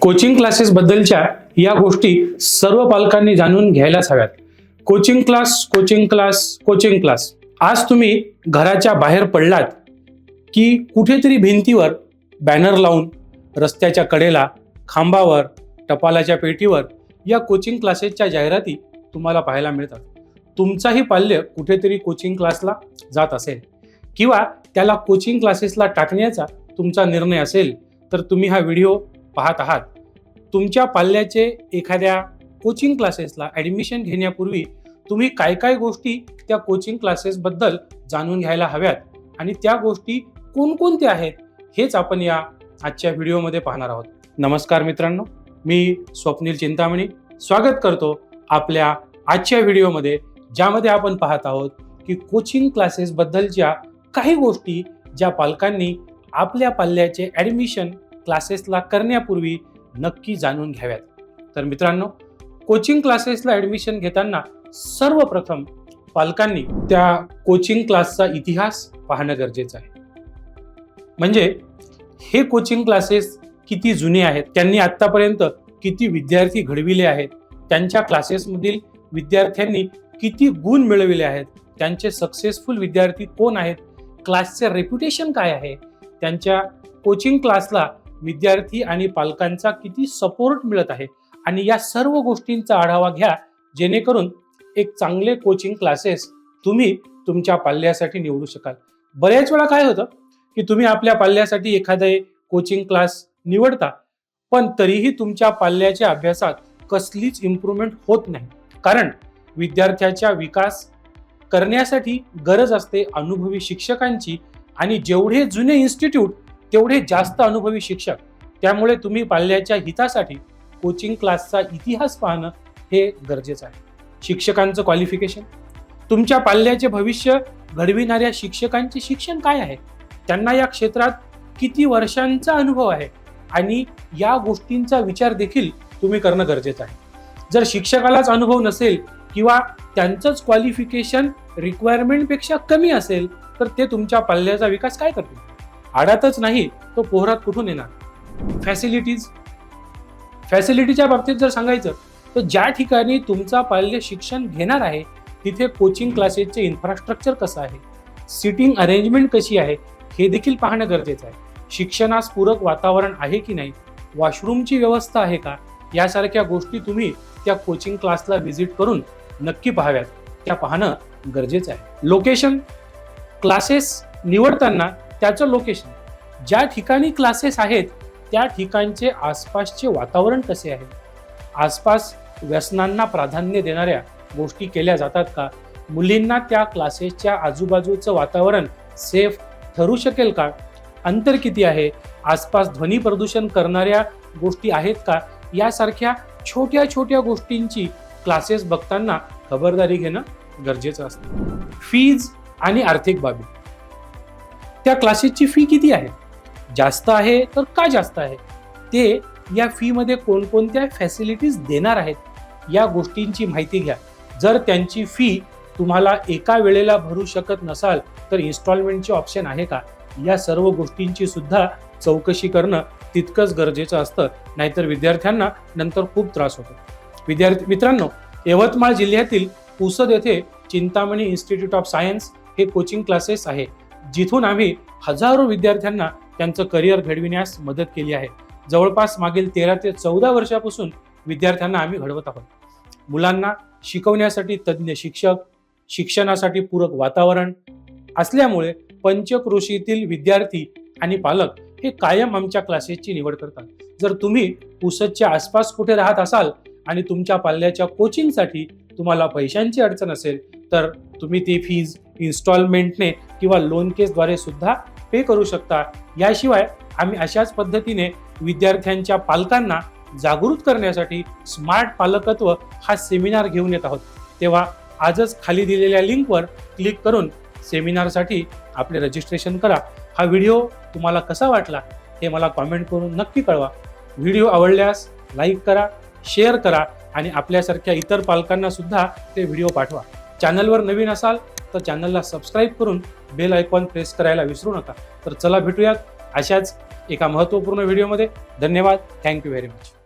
Coaching classes बद्दलच्या या गोष्टी सर्व पालकांनी जाणून घ्यायलाच हव्यात. Coaching class coaching class coaching class आज तुम्ही घराच्या बाहेर पडलात की कुठेतरी भिंतीवर बॅनर लावून रस्त्याच्या कडेला खांबावर टपालाच्या पेटीवर या कोचिंग क्लासेसच्या जाहिराती तुम्हाला पाहायला मिळतात. तुमचाही पाल्य कुठेतरी कोचिंग क्लासला जात असेल किंवा त्याला कोचिंग क्लासेसला टाकण्याचा तुमचा निर्णय असेल तर तुम्ही हा व्हिडिओ पाहत आहात. तुमच्या पाल्याचे एखाद्या कोचिंग क्लासेसला ॲडमिशन घेण्यापूर्वी तुम्ही काय काय गोष्टी त्या कोचिंग क्लासेसबद्दल जाणून घ्यायला हव्यात आणि त्या गोष्टी कोणकोणत्या आहेत हेच आपण या आजच्या व्हिडिओमध्ये पाहणार आहोत. नमस्कार मित्रांनो मी स्वप्नील चिंतामणी. स्वागत करतो आपल्या आजच्या व्हिडिओमध्ये ज्यामध्ये आपण पाहत आहोत की कोचिंग क्लासेसबद्दलच्या काही गोष्टी ज्या पालकांनी आपल्या पाल्याचे ॲडमिशन क्लासेसला करण्यापूर्वी नक्की जाणून घ्याव्यात. तर मित्रांनो कोचिंग क्लासेसला ॲडमिशन घेताना सर्वप्रथम पालकांनी त्या कोचिंग क्लासचा इतिहास पाहणं गरजेचं आहे. म्हणजे हे कोचिंग क्लासेस किती जुने आहेत त्यांनी आत्तापर्यंत किती विद्यार्थी घडविले आहेत त्यांच्या क्लासेसमधील विद्यार्थ्यांनी किती गुण मिळविले आहेत त्यांचे सक्सेसफुल विद्यार्थी कोण आहेत क्लासचे रेप्युटेशन काय आहे त्यांच्या कोचिंग क्लासला विद्यार्थी आणि पालकांचा किती सपोर्ट मिळत आहे? आणि या सर्व गोष्टींचा आढावा घ्या जेणेकरून एक चांगले कोचिंग क्लासेस तुम्ही तुमच्या पाल्यासाठी निवडू शकाल. बऱ्याच वेळा काय होतं की तुम्ही आपल्या पाल्यासाठी एखादे कोचिंग क्लास निवडता पण तरीही तुमच्या पाल्याच्या अभ्यासात कसलीच इम्प्रूव्हमेंट होत नाही. कारण विद्यार्थ्याच्या विकास करण्यासाठी गरज असते अनुभवी शिक्षकांची आणि जेवढे जुने इन्स्टिट्यूट तेवढे जास्त अनुभवी शिक्षक त्यामुळे तुम्ही पाल्याच्या हितासाठी कोचिंग क्लासचा इतिहास पाहणं हे गरजेचं आहे. शिक्षकांचं क्वालिफिकेशन तुमच्या पाल्याचे भविष्य घडविणाऱ्या शिक्षकांचे शिक्षण काय आहे? त्यांना या क्षेत्रात किती वर्षांचा अनुभव आहे? आणि या गोष्टींचा विचार देखील तुम्ही करणं गरजेचं आहे. जर शिक्षकालाच अनुभव नसेल किंवा त्यांचंच क्वालिफिकेशन रिक्वायरमेंटपेक्षा कमी असेल तर ते तुमच्या पाल्याचा विकास काय करतील? आडातच नाही तो पोहरात कुठून येणार? फॅसिलिटीज फॅसिलिटीच्या बाबतीत जर सांगायचं तर ज्या ठिकाणी तुमचा पाल्य शिक्षण घेणार आहे तिथे कोचिंग क्लासेसचे इन्फ्रास्ट्रक्चर कसं आहे? सिटिंग अरेंजमेंट कशी आहे? हे देखील पाहणं गरजेचं आहे. शिक्षणास पूरक वातावरण आहे की नाही? वॉशरूमची व्यवस्था आहे का? यासारख्या गोष्टी तुम्ही त्या कोचिंग क्लासला व्हिजिट करून नक्की पाहाव्यात. त्या पाहणं गरजेचं आहे. लोकेशन क्लासेस निवडताना त्याचं लोकेशन ज्या ठिकाणी क्लासेस आहेत त्या ठिकाणचे आसपासचे वातावरण कसे आहे? आसपास व्यसनांना प्राधान्य देणाऱ्या गोष्टी केल्या जातात का? मुलींना त्या क्लासेसच्या आजूबाजूचं वातावरण सेफ ठरू शकेल का? अंतर किती आहे? आसपास ध्वनी प्रदूषण करणाऱ्या गोष्टी आहेत का? यासारख्या छोट्या छोट्या गोष्टींची क्लासेस बघताना खबरदारी घेणं गरजेचं असतं. फीज आणि आर्थिक बाबी. त्या क्लासेसची फी किती आहे? जास्त आहे तर का जास्त आहे? ते या फीमध्ये कोणकोणत्या फॅसिलिटीज देणार आहेत? या गोष्टींची माहिती घ्या. जर त्यांची फी तुम्हाला एका वेळेला भरू शकत नसाल तर इन्स्टॉलमेंटचे ऑप्शन आहे का? या सर्व गोष्टींची सुद्धा चौकशी करणं तितकंच गरजेचं असतं. नाहीतर विद्यार्थ्यांना नंतर खूप त्रास होतो. विद्यार्थी मित्रांनो यवतमाळ जिल्ह्यातील पुसद येथे चिंतामणी इन्स्टिट्यूट ऑफ सायन्स हे कोचिंग क्लासेस आहे. जिथून आम्ही हजारो विद्यार्थ्यांना त्यांचं करिअर घडविण्यास मदत केली आहे. जवळपास मागील तेरा ते चौदा वर्षापासून विद्यार्थ्यांना आम्ही घडवत आहोत. मुलांना शिकवण्यासाठी तज्ज्ञ शिक्षक शिक्षणासाठी पूरक वातावरण असल्यामुळे पंचक्रोशीतील विद्यार्थी आणि पालक हे कायम आमच्या क्लासेसची निवड करतात. जर तुम्ही पुसदच्या आसपास कुठे राहत असाल आणि तुमच्या पाल्याच्या कोचिंगसाठी तुम्हाला पैशांची अडचण असेल तर तुम्ही ती फीज इन्स्टॉलमेंटने किंवा लोन केसद्वारे सुद्धा पे करू शकता. याशिवाय आम्ही अशाच पद्धतीने विद्यार्थ्यांच्या पालकांना जागृत करण्यासाठी स्मार्ट पालकत्व हा सेमिनार घेऊन येत आहोत. तेव्हा आजच खाली दिलेल्या लिंकवर क्लिक करून सेमिनारसाठी आपले रजिस्ट्रेशन करा. हा व्हिडिओ तुम्हाला कसा वाटला हे मला कॉमेंट करून नक्की कळवा. व्हिडिओ आवडल्यास लाईक करा शेअर करा आणि आपल्यासारख्या इतर पालकांना सुद्धा ते व्हिडिओ पाठवा. चॅनलवर नवीन असाल तर चॅनलला सबस्क्राईब करून बेल आयकॉन प्रेस करायला विसरू नका. तर चला भेटूयात अशाच एका महत्त्वपूर्ण व्हिडिओमध्ये. धन्यवाद. Thank you very much.